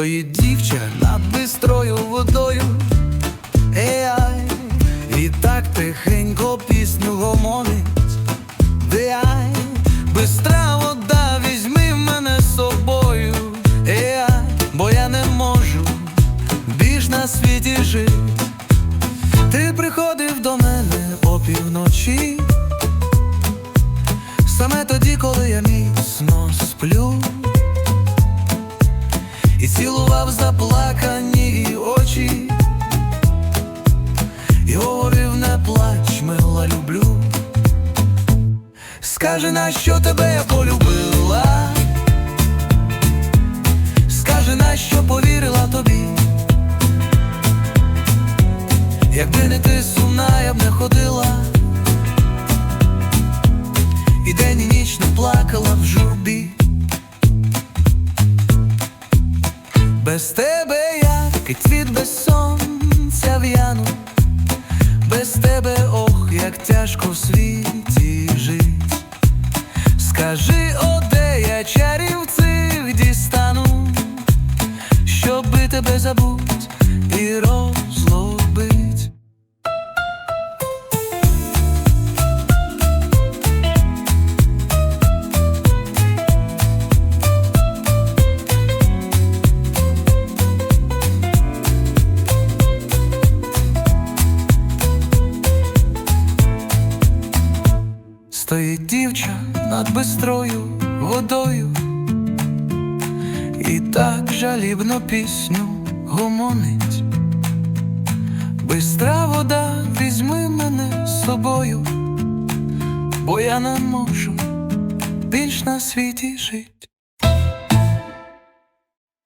Стоїть дівча над бистрою водою, Ей-ай, і так тихенько пісню гомонить. Де-ай, бистра вода, візьми мене з собою, Ей-ай, бо я не можу більш на світі жити. Ти приходив до мене опівночі, саме тоді, коли я міцно цілував заплакані очі, і говорив, не плач, мила, люблю. Скажи, на що тебе я полюбила, скажи, на що повірила тобі. Якби не ти сумна, я б не ходила, і день і ніч не плакала в Без тебе як цвіт без сонця в'яну, без тебе, ох, як тяжко в світі жить. Скажи, о, де я чарів цих дістану, щоби тебе забуть і розлобить. Стоїть дівча над бистрою водою, і так жалібно пісню гомонить. Бистра вода, візьми мене з собою, бо я не можу більш на світі жить.